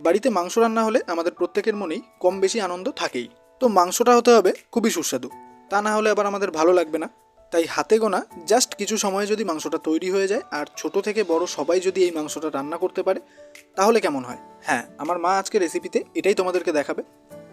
বাড়িতে মাংস রান্না হলে আমাদের প্রত্যেকের মনেই কম বেশি আনন্দ থাকেই। তো মাংসটা হতে হবে খুবই সুস্বাদু। তা না হলে আবার আমাদের ভালো লাগবে না। তাই হাতে গোনা জাস্ট কিছু সময়ে যদি মাংসটা তৈরি হয়ে যায় আর ছোট থেকে বড় সবাই যদি এই মাংসটা রান্না করতে পারে, তাহলে কেমন হয়? হ্যাঁ আমার মা আজকে রেসিপিতে এটাই তোমাদেরকে দেখাবে।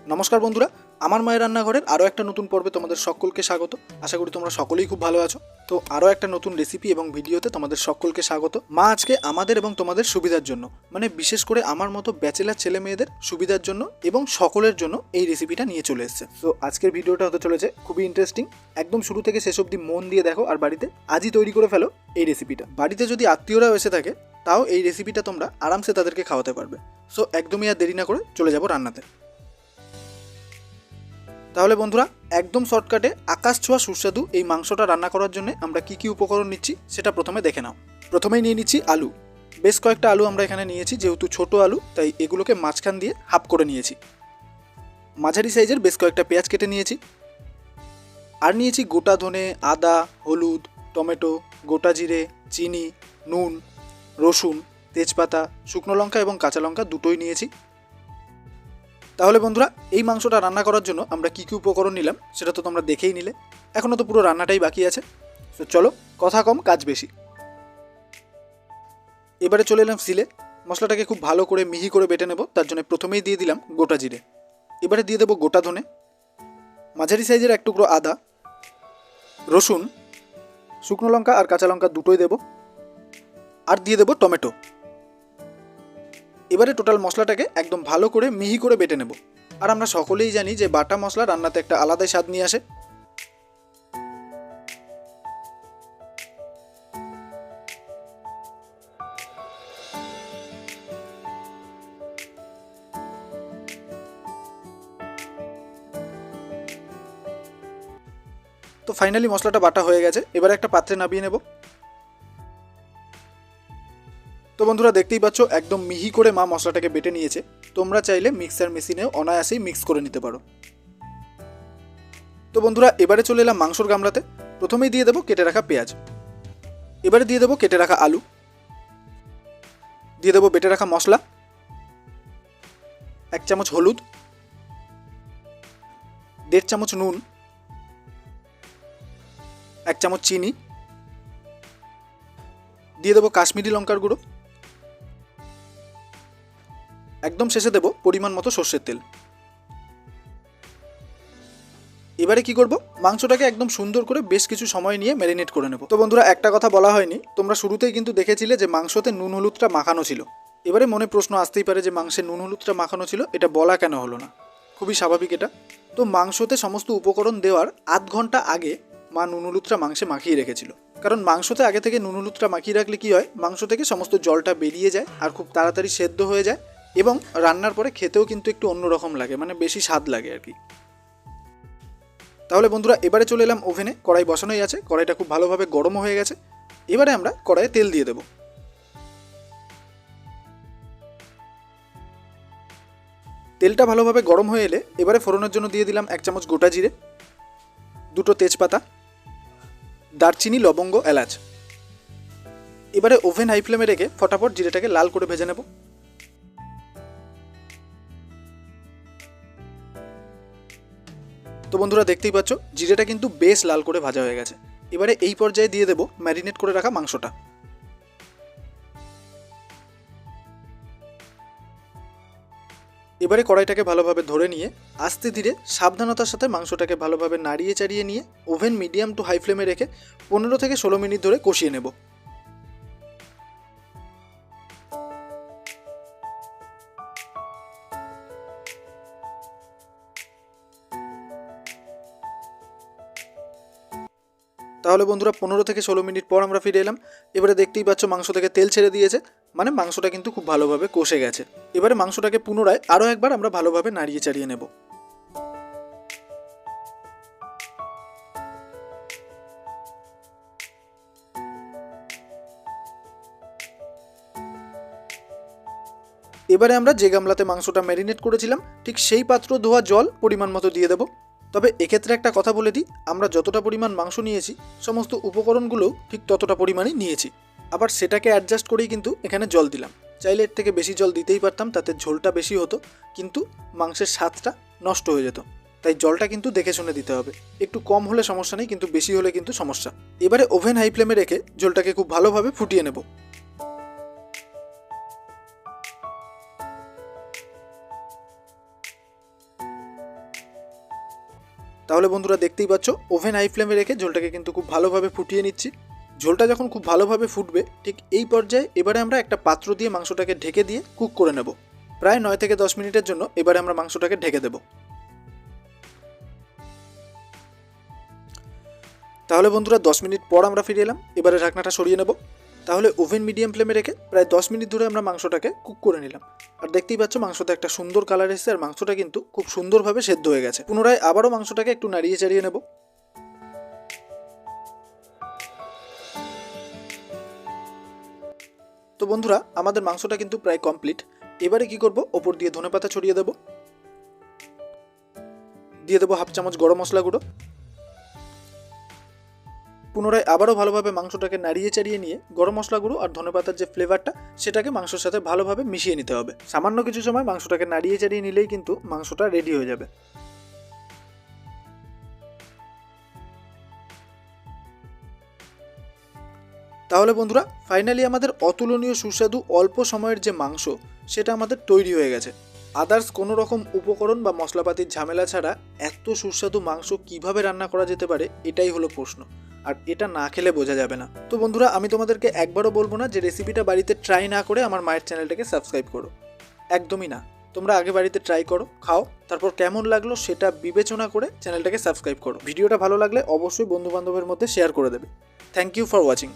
নমস্কার বন্ধুরা আমার মায়ের রান্নাঘরের আরও একটা নতুন পর্বে তোমাদের সকলকে স্বাগত। আশা করি তোমরা সকলেই খুব ভালো আছো। তো আরও একটা নতুন রেসিপি এবং ভিডিওতে তোমাদের সকলকে স্বাগত। মা আজকে আমাদের এবং তোমাদের সুবিধার জন্য মানে বিশেষ করে আমার মতো ব্যাচেলার ছেলে মেয়েদের সুবিধার জন্য এবং সকলের জন্য এই রেসিপিটা নিয়ে চলে এসেছে। তো আজকের ভিডিওটা হতে চলেছে খুবই ইন্টারেস্টিং একদম শুরু থেকে শেষ অবধি মন দিয়ে দেখো আর বাড়িতে আজই তৈরি করে ফেলো এই রেসিপিটা বাড়িতে যদি আত্মীয়রাও এসে থাকে, তাও এই রেসিপিটা তোমরা আরামসে তাদেরকে খাওয়াতে পারবে। সো একদমই আর দেরি না করে চলে যাব রান্নাতে। তাহলে বন্ধুরা, একদম শর্টকাটে আকাশ ছোঁয়া সুস্বাদু এই মাংসটা রান্না করার জন্য আমরা কি কি উপকরণ নিচ্ছি সেটা প্রথমে দেখে নাও। প্রথমেই নিয়ে নিচ্ছি আলু। বেশ কয়েকটা আলু আমরা এখানে নিয়েছি, যেহেতু ছোট আলু, তাই এগুলোকে মাঝখান দিয়ে হাফ করে নিয়েছি। মাঝারি সাইজের বেশ কয়েকটা পেঁয়াজ কেটে নিয়েছি। আর নিয়েছি গোটা ধনে, আদা, হলুদ, টমেটো, গোটা জিরে, চিনি, নুন, রসুন, তেজপাতা, শুকনো লঙ্কা এবং কাঁচা লঙ্কা দুটোই নিয়েছি। তাহলে বন্ধুরা, এই মাংসটা রান্না করার জন্য আমরা কী কী উপকরণ নিলাম সেটা তো তোমরা দেখেই নিলে। এখনও তো পুরো রান্নাটাই বাকি আছে। তো চলো, কথা কম, কাজ বেশি। এবারে চলে এলাম সিলে মশলাটাকে খুব ভালো করে মিহি করে বেটে নেব। তার জন্য প্রথমেই দিয়ে দিলাম গোটা জিরে। এবারে দিয়ে দেবো গোটা ধনে। মাঝারি সাইজের এক টুকরো আদা, রসুন, শুকনো লঙ্কা আর কাঁচা লঙ্কা দুটোই দেবো। আর দিয়ে দেবো টমেটো। এবারে টোটাল মশলাটাকে একদম ভালো করে মিহি করে বেটে নেব। আর আমরা সকলেই জানি যে বাটা মশলা রান্নাতে একটা আলাদাই স্বাদ নিয়ে আসে। তো ফাইনালি মশলাটা বাটা হয়ে গেছে। এবারে একটা পাত্রে নামিয়ে নেব। তো বন্ধুরা দেখতেই পাচ্ছ, একদম মিহি করে মা মশলাটাকে বেটে নিয়েছে। তোমরা চাইলে মিক্সার মেশিনেও অনায়াসেই মিক্স করে নিতে পারো। তো বন্ধুরা, এবারে চলে এলাম মাংসর গামলাতে। প্রথমেই দিয়ে দেবো কেটে রাখা পেঁয়াজ। এবারে দিয়ে দেবো কেটে রাখা আলু। দিয়ে দেবো বেটে রাখা মশলা। এক চামচ হলুদ। দেড় চামচ নুন। এক চামচ চিনি। দিয়ে দেবো কাশ্মীরি লঙ্কার গুঁড়ো। একদম শেষে দেবো পরিমাণ মতো সর্ষের তেল। এবারে কি করব? মাংসটাকে একদম সুন্দর করে বেশ কিছু সময় নিয়ে ম্যারিনেট করে নেব। তো বন্ধুরা, একটা কথা বলা হয়নি। তোমরা শুরুতেই কিন্তু দেখেছিলে যে মাংসতে নুন হলুদটা মাখানো ছিল। এবারে মনে প্রশ্ন আসতেই পারে যে মাংসে নুন হলুদটা মাখানো ছিল, এটা বলা কেন হলো না? খুবই স্বাভাবিক এটা। তো মাংসতে সমস্ত উপকরণ দেওয়ার আধ ঘণ্টা আগে মা নুন হলুদটা মাংসে মাখিয়ে রেখেছিল। কারণ মাংসতে আগে থেকে নুন হলুদটা মাখিয়ে রাখলে কি হয়? মাংস থেকে সমস্ত জলটা বেরিয়ে যায় আর খুব তাড়াতাড়ি সেদ্ধ হয়ে যায়। এবং রান্নার পরে খেতেও কিন্তু একটু অন্যরকম লাগে মানে বেশি স্বাদ লাগে আর কি। তাহলে বন্ধুরা, এবারে চলে এলাম ওভেনে, কড়াই বসানোই আছে, কড়াইটা খুব ভালোভাবে গরম হয়ে গেছে। এবারে আমরা কড়াইয়ে তেল দিয়ে দেব। তেলটা ভালোভাবে গরম হয়ে এলে এবারে ফোড়নের জন্য দিয়ে দিলাম এক চামচ গোটা জিরে, দুটো তেজপাতা, দারচিনি, লবঙ্গ, এলাচ। এবারে ওভেন হাই ফ্লেমে রেখে ফটাফট জিরেটাকে লাল করে ভেজে নেব। বন্ধুরা দেখতেই পাচ্ছ, জিরেটা কিন্তু বেশ লাল করে ভাজা হয়ে গেছে। এবারে এই পর্যায়ে দিয়ে দেবো ম্যারিনেট করে রাখা মাংসটা। এবারে কড়াইটাকে ভালোভাবে ধরে নিয়ে, আস্তে ধীরে সাবধানতার সাথে মাংসটাকে ভালোভাবে নাড়িয়ে চাড়িয়ে নিয়ে, ওভেন মিডিয়াম টু হাই ফ্লেমে রেখে পনেরো থেকে ষোলো মিনিট ধরে কষিয়ে নেব। তাহলে বন্ধুরা পনেরো থেকে ষোলো মিনিট পর আমরা ফিরে এলাম। এবারে দেখতেই পাচ্ছ মাংস থেকে তেল ছেড়ে দিয়েছে। মানে মাংসটা কিন্তু খুব ভালোভাবে কষে গেছে। এবারে মাংসটাকে পুনরায় আরও একবার আমরা ভালোভাবে নাড়িয়ে চাড়িয়ে নেব। এবারে আমরা যে গামলাতে মাংসটা ম্যারিনেট করেছিলাম, ঠিক সেই পাত্র ধোয়া জল পরিমাণ মতো দিয়ে দেবো। তবে এক্ষেত্রে একটা কথা বলে দিই, আমরা যতটা পরিমাণ মাংস নিয়েছি, সমস্ত উপকরণগুলোও ঠিক ততটা পরিমাণই নিয়েছি। আবার সেটাকে অ্যাডজাস্ট করেই কিন্তু এখানে জল দিলাম। চাইলে এর থেকে বেশি জল দিতেই পারতাম, তাতে ঝোলটা বেশি হতো, কিন্তু মাংসের স্বাদটা নষ্ট হয়ে যেত। তাই জলটা কিন্তু দেখে শুনে দিতে হবে। একটু কম হলে সমস্যা নেই, কিন্তু বেশি হলে কিন্তু সমস্যা। এবারে ওভেন হাই ফ্লেমে রেখে ঝোলটাকে খুব ভালোভাবে ফুটিয়ে নেব। তাহলে বন্ধুরা দেখতেই পাচ্ছ, ওভেন হাই ফ্লেমে রেখে ঝোলটাকে কিন্তু খুব ভালোভাবে ফুটিয়ে নিচ্ছি। ঝোলটা যখন খুব ভালোভাবে ফুটবে, ঠিক এই পর্যায়ে এবারে আমরা একটা পাত্র দিয়ে মাংসটাকে ঢেকে দিয়ে কুক করে নেব। প্রায় নয় থেকে দশ মিনিটের জন্য এবারে আমরা মাংসটাকে ঢেকে দেব। তাহলে বন্ধুরা দশ মিনিট পর আমরা ফিরে এলাম। এবারে ঢাকনাটা সরিয়ে নেব। তাহলে ওভেন মিডিয়াম ফ্লেমে রেখে প্রায় দশ মিনিট ধরে আমরা মাংসটাকে কুক করে নিলাম। আর দেখতেই পাচ্ছ মাংসটা একটা সুন্দর কালার এসেছে আর মাংসটা কিন্তু খুব সুন্দরভাবে সেদ্ধ হয়ে গেছে। পুনরায় আবারও মাংসটাকে একটু নাড়িয়ে চাড়িয়ে নেব। তো বন্ধুরা, আমাদের মাংসটা কিন্তু প্রায় কমপ্লিট এবারে কি করব? ওপর দিয়ে ধনেপাতা ছড়িয়ে দেব। দিয়ে দেবো হাফ চামচ গরম মশলা গুঁড়ো। পুনরায় আবারও ভালোভাবে মাংসটাকে নাড়িয়ে চাড়িয়ে নিয়ে গরম মশলা গুঁড়ো আর ধনেপাতার যে ফ্লেভারটা সেটাকে মাংসের সাথে ভালোভাবে মিশিয়ে নিতে হবে। সামান্য কিছু সময় মাংসটাকে নাড়িয়ে চাড়িয়ে নিলেই কিন্তু মাংসটা রেডি হয়ে যাবে। তাহলে বন্ধুরা ফাইনালি আমাদের অতুলনীয় সুস্বাদু অল্প সময়ের যে মাংস, সেটা আমাদের তৈরি হয়ে গেছে। আদার্স কোনো রকম উপকরণ বা মশলাপাতির ঝামেলা ছাড়া এত সুস্বাদু মাংস কীভাবে রান্না করা যেতে পারে, এটাই হলো প্রশ্ন। আর এটা না খেলে বোঝা যাবে না। তো বন্ধুরা, আমি তোমাদেরকে একবারও বলব না যে রেসিপিটা বাড়িতে ট্রাই না করে আমার মায়ের চ্যানেলটাকে সাবস্ক্রাইব করো। একদমই না। তোমরা আগে বাড়িতে ট্রাই করো, খাও, তারপর কেমন লাগল সেটা বিবেচনা করে চ্যানেলটাকে সাবস্ক্রাইব করো। ভিডিওটা ভালো লাগলে অবশ্যই বন্ধুবান্ধবের মধ্যে শেয়ার করে দেবে। Thank you for watching